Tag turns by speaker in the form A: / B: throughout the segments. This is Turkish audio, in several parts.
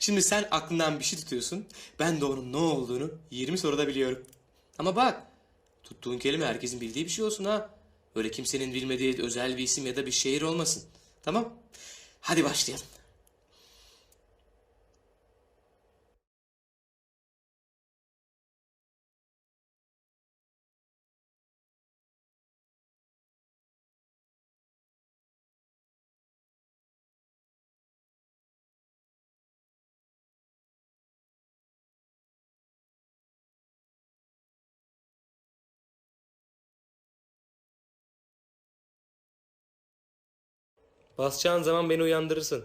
A: Şimdi sen aklından bir şey tutuyorsun. Ben de onun ne olduğunu 20 soruda biliyorum. Ama bak tuttuğun kelime herkesin bildiği bir şey olsun ha. Öyle kimsenin bilmediği özel bir isim ya da bir şehir olmasın. Tamam? Hadi başlayalım. Basacağın zaman beni uyandırırsın.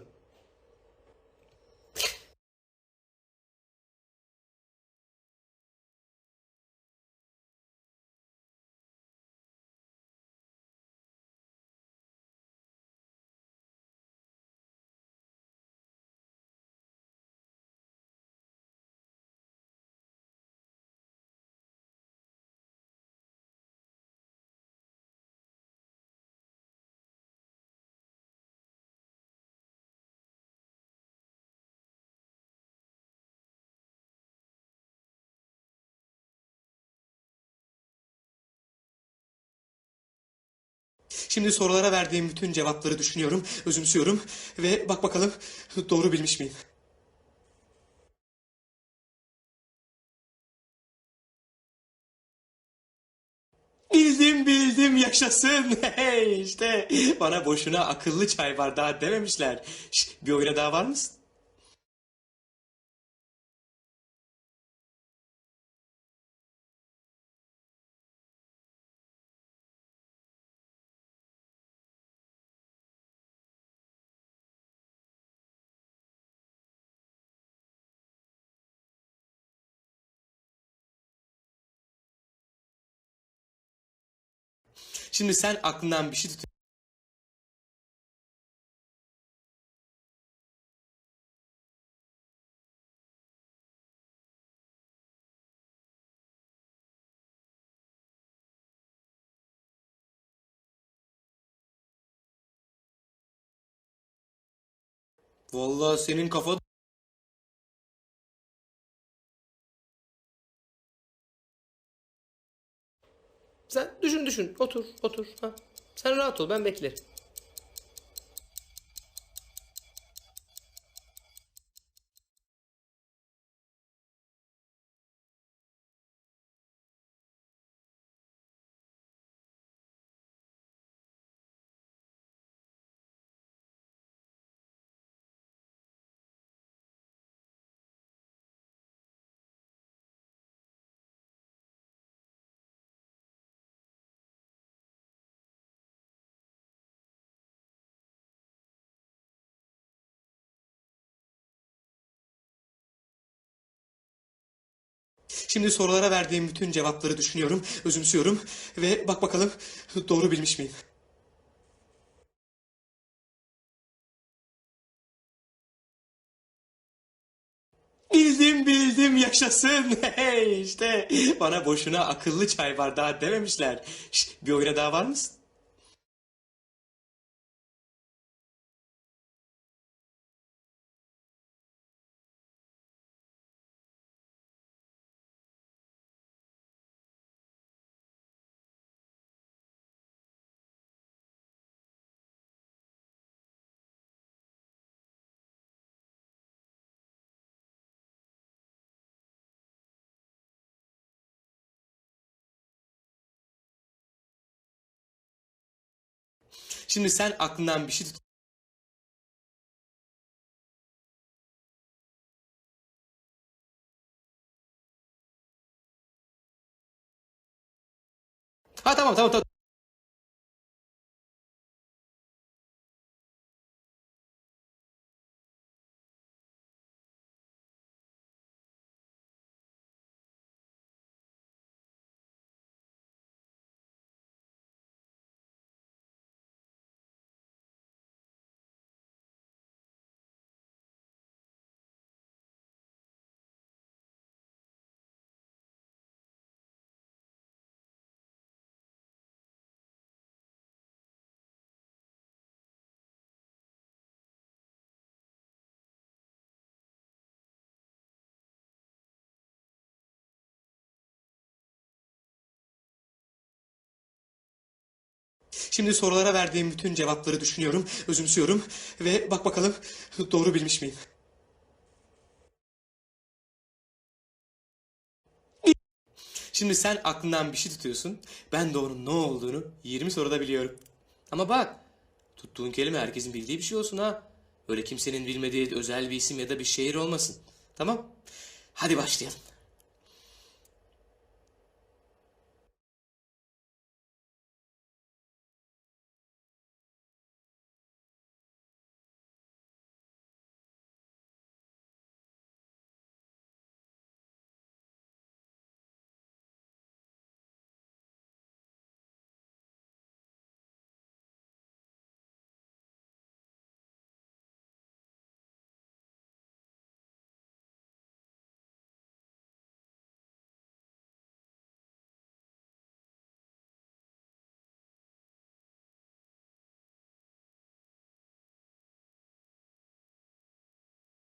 A: Şimdi sorulara verdiğim bütün cevapları düşünüyorum, özümsüyorum ve bak bakalım doğru bilmiş miyim? Bildim bildim yaşasın. Hey işte bana boşuna akıllı çay bardağı dememişler. Şş, bir oyuna daha var mısın? Şimdi sen aklından bir şey tut. Vallahi senin kafa Sen düşün düşün. Otur otur. Ha. Sen rahat ol ben beklerim. Şimdi sorulara verdiğim bütün cevapları düşünüyorum, özümsüyorum ve bak bakalım doğru bilmiş miyim? Bildim bildim yaşasın. Hey işte bana boşuna akıllı çay bardağı dememişler. Şş, bir oyuna daha var mısın? Şimdi sen aklından bir şey tut. Ha tamam tamam tamam. Şimdi sorulara verdiğim bütün cevapları düşünüyorum, özümsüyorum ve bak bakalım doğru bilmiş miyim? Şimdi sen aklından bir şey tutuyorsun. Ben de onun ne olduğunu 20 soruda biliyorum. Ama bak, tuttuğun kelime herkesin bildiği bir şey olsun ha. Öyle kimsenin bilmediği özel bir isim ya da bir şehir olmasın. Tamam? Hadi başlayalım.